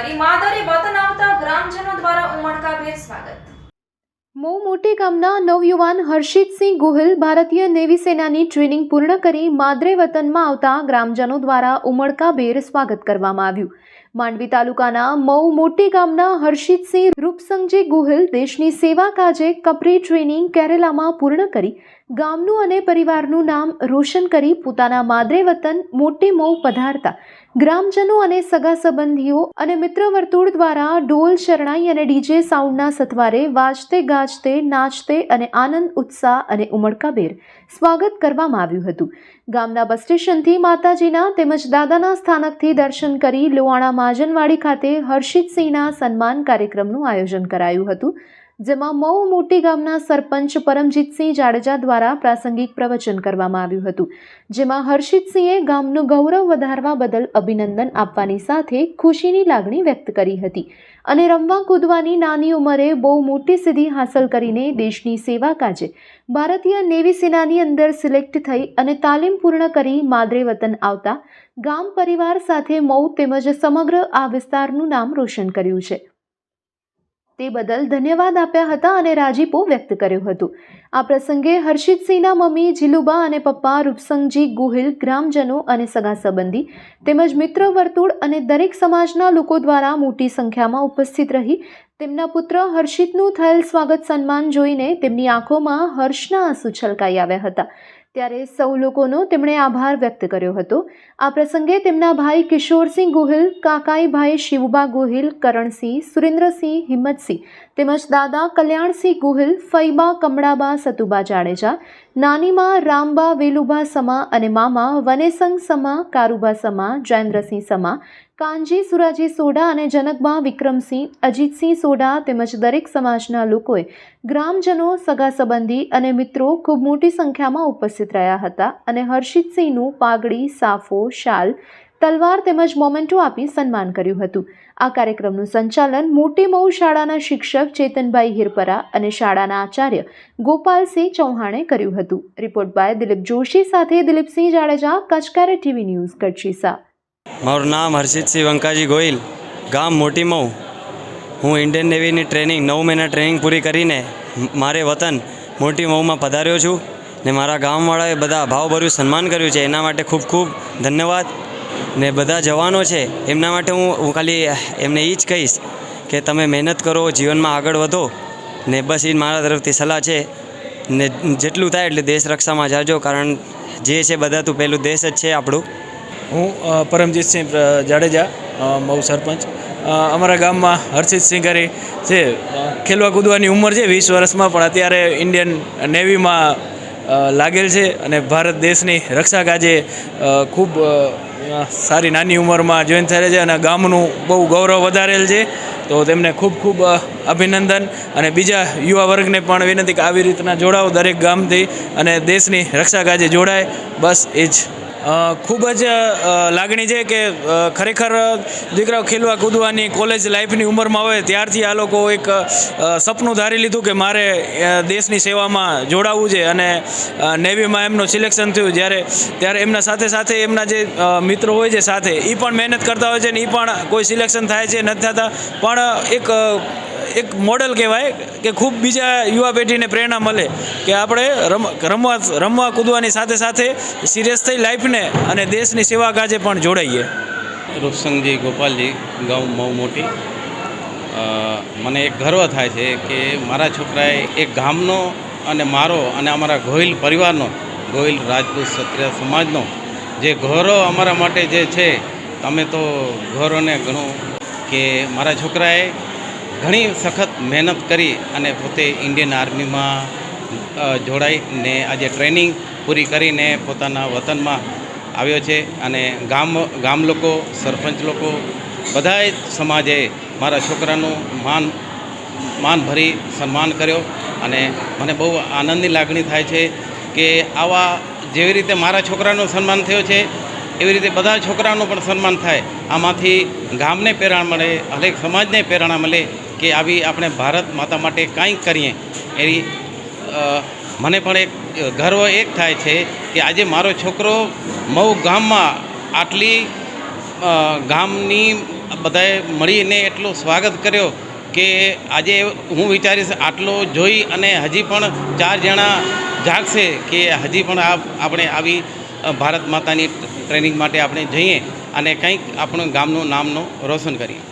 કરી માદરે વતન આવતા ગ્રામજનો દ્વારા ઉમળકાભેર સ્વાગત. મૌ મોટી ગામના નવયુવાન હર્ષિતસિંહ ગોહિલ ભારતીય નેવી સેનાની ટ્રેનિંગ પૂર્ણ કરી માદરે વતનમાં આવતા ગ્રામજનો દ્વારા ઉમળકાભેર સ્વાગત કરવામાં આવ્યું. માંડવી તાલુકાના મૌ મોટી ગામના હર્ષિતસિંહ રૂપસંગજી ગોહિલ દેશની સેવા કાજે કપરી ટ્રેનિંગ કેરેલામાં પૂર્ણ કરી ગામનું અને પરિવારનું નામ રોશન કરી પોતાના માદરે વતન મોટી મઉ પધારતા ગ્રામજનો અને સગા સંબંધીઓ અને મિત્ર વર્તુળ દ્વારા ઢોલ, શરણાઈ અને ડીજે સાઉન્ડના સથવારે વાજતે, ગાજતે, નાચતે અને આનંદ, ઉત્સાહ અને ઉમળકાભેર સ્વાગત કરવામાં આવ્યું હતું. ગામના બસ સ્ટેશનથી માતાજીના તેમજ દાદાના સ્થાનકથી દર્શન કરી લોહાણા મહાજનવાડી ખાતે હર્ષિતસિંહના સન્માન કાર્યક્રમનું આયોજન કરાયું હતું. જેમાં મઉ મોટી ગામના સરપંચ પરમજીતસિંહ જાડેજા દ્વારા પ્રાસંગિક પ્રવચન કરવામાં આવ્યું હતું, જેમાં હર્ષિતસિંહે ગામનું ગૌરવ વધારવા બદલ અભિનંદન આપવાની સાથે ખુશીની લાગણી વ્યક્ત કરી હતી અને રમવા કૂદવાની નાની ઉંમરે બહુ મોટી સિદ્ધિ હાંસલ કરીને દેશની સેવા કાજે ભારતીય નેવી સેનાની અંદર સિલેક્ટ થઈ અને તાલીમ પૂર્ણ કરી માદરે વતન આવતા ગામ પરિવાર સાથે મઉ તેમજ સમગ્ર આ વિસ્તારનું નામ રોશન કર્યું છે. તે બદલ ધન્યવાદ આપ્યા હતા અને રાજીપો વ્યક્ત કર્યો હતો. આ પ્રસંગે હર્ષિતસિંહના મમ્મી જીલુબા અને પપ્પા રૂપસંગજી ગુહિલ, ગ્રામજનો અને સગા સંબંધી તેમજ મિત્ર વર્તુળ અને દરેક સમાજના લોકો દ્વારા મોટી સંખ્યામાં ઉપસ્થિત રહી તેમના પુત્ર હર્ષિતનું થયેલ સ્વાગત સન્માન જોઈને તેમની આંખોમાં હર્ષના આંસુ છલકાઈ આવ્યા હતા. ત્યારે સૌ લોકોનો તેમણે આભાર વ્યક્ત કર્યો હતો. આ પ્રસંગે તેમના ભાઈ કિશોરસિંહ ગોહિલ, કાકાઈભાઈ શિવબા ગોહિલ, કરણસિંહ, સુરેન્દ્રસિંહ, હિંમતસિંહ તેમજ દાદા કલ્યાણસિંહ ગુહિલ ફૈબા કમળાબા, સતુબા જાડેજા, નાનીમા રામબા વેલુબા સમા અને મામા વનેસંગ સમા કારુબા સમા, જયેન્દ્રસિંહ સમા, કાનજી સુરાજી સોડા અને જનકબા વિક્રમસિંહ, અજીતસિંહ સોડા તેમજ દરેક સમાજના લોકોએ ગ્રામજનો, સગા સંબંધી અને મિત્રો ખૂબ મોટી સંખ્યામાં ઉપસ્થિત રહ્યા હતા અને હર્ષિતસિંહનું પાઘડી, સાફો, શાલ તલવાર તેમજ મોમેન્ટો આપી સન્માન કર્યું હતું. આ કાર્યક્રમનું સંચાલન મોટી મઉ શાળાના શિક્ષક ચેતનભાઈ હિરપરા અને શાળાના આચાર્ય ગોપાલસિંહ ચૌહાણે કર્યું હતું. રિપોર્ટ બાય દિલીપ જોશી સાથે દિલીપસિંહ જાડેજા, કચકારે ટીવી ન્યૂઝ કચ્છીસા મારું નામ હર્ષિતસિંહ વંકાજી ગોહિલ, ગામ મોટી મઉ હું ઇન્ડિયન નેવીની ટ્રેનિંગ, નવ મહિના ટ્રેનિંગ પૂરી કરીને મારે વતન મોટી મઉમાં પધાર્યો છું ને મારા ગામવાળાએ બધા ભાવભર્યું સન્માન કર્યું છે. એના માટે ખૂબ ખૂબ ધન્યવાદ. ને બધા જવાનો છે, એમના માટે હું હું ખાલી એમને એ જ કહીશ કે તમે મહેનત કરો, જીવનમાં આગળ વધો ને બસ એ મારા તરફથી સલાહ છે. ને જેટલું થાય એટલે દેશ રક્ષામાં જાજો, કારણ જે છે બધા તું પહેલું દેશ જ છે આપણું. હું પરમજીતસિંહ જાડેજા મઉ સરપંચ. અમારા ગામમાં હર્ષિતસિંહ કરી છે. ખેલવા કૂદવાની ઉંમર છે, વીસ વર્ષમાં, પણ અત્યારે ઇન્ડિયન નેવીમાં લાગેલ છે અને ભારત દેશની રક્ષા કાજે ખૂબ સારી નાની ઉંમરમાં જોઈન થયેલ છે અને ગામનું બહુ ગૌરવ વધારેલ છે. તો તેમને ખૂબ ખૂબ અભિનંદન અને બીજા યુવા વર્ગને પણ વિનંતી કે આવી રીતના જોડાઓ દરેક ગામથી અને દેશની રક્ષા કાજે જોડાય. બસ એ જ. ખૂબ જ લાગણી છે કે ખરેખર દીકરાઓ ખેલવા, કૂદવાની કોલેજ લાઈફની ઉંમરમાં હોય ત્યારથી આ લોકો એક સપનું ધારી લીધું કે મારે દેશની સેવામાં જોડાવવું છે અને નેવીમાં એમનું સિલેક્શન થયું. જ્યારે, ત્યારે એમના સાથે સાથે એમના જે મિત્રો હોય છે સાથે એ પણ મહેનત કરતા હોય છે ને એ પણ કોઈ સિલેક્શન થાય છે, નથી થતા. પણ એક એક મોડલ કહેવાય કે ખૂબ બીજા યુવા પેઢીને પ્રેરણા મળે કે આપણે રમ, રમવા રમવા કૂદવાની સાથે સાથે સિરિયસ થઈ લાઈફને અને દેશની સેવા કાજે પણ જોડાઈએ. રૂપસંગજી ગોપાલજી, ગામ બહુ મોટી. મને એક ગર્વ થાય છે કે મારા છોકરાએ એક ગામનો અને મારો અને અમારા ગોહિલ પરિવારનો, ગોહિલ રાજપૂત ક્ષત્રિય સમાજનો જે ગૌરવ અમારા માટે જે છે, તમે તો ગૌરવને ઘણું કે મારા છોકરાએ ઘણી સખત મહેનત કરી અને પોતે ઇન્ડિયન આર્મીમાં જોડાઈને આજે ટ્રેનિંગ પૂરી કરીને પોતાના વતનમાં આવ્યો છે અને ગામ ગામ લોકો, સરપંચ લોકો, બધાએ સમાજે મારા છોકરાનું માન માન ભરી સન્માન કર્યો અને મને બહુ આનંદની લાગણી થાય છે કે આવા જેવી રીતે મારા છોકરાનું સન્માન થયો છે એવી રીતે બધા છોકરાનું પણ સન્માન થાય. આમાંથી ગામને પ્રેરણા મળે, હરેક સમાજને પ્રેરણા મળે કે આવી આપણે ભારત માતા માટે કાંઈક કરીએ. એવી મને પણ એક ગર્વ એક થાય છે કે આજે મારો છોકરો મઉ ગામમાં આટલી ગામની બધાએ મળીને એટલું સ્વાગત કર્યો કે આજે હું વિચારીશ આટલો જોઈ અને હજી પણ ચાર જણા જાગશે કે હજી પણ આપણે આવી ભારત માતાની ટ્રેનિંગ માટે આપણે જઈએ અને કંઈક આપણું ગામનું નામનું રોશન કરીએ.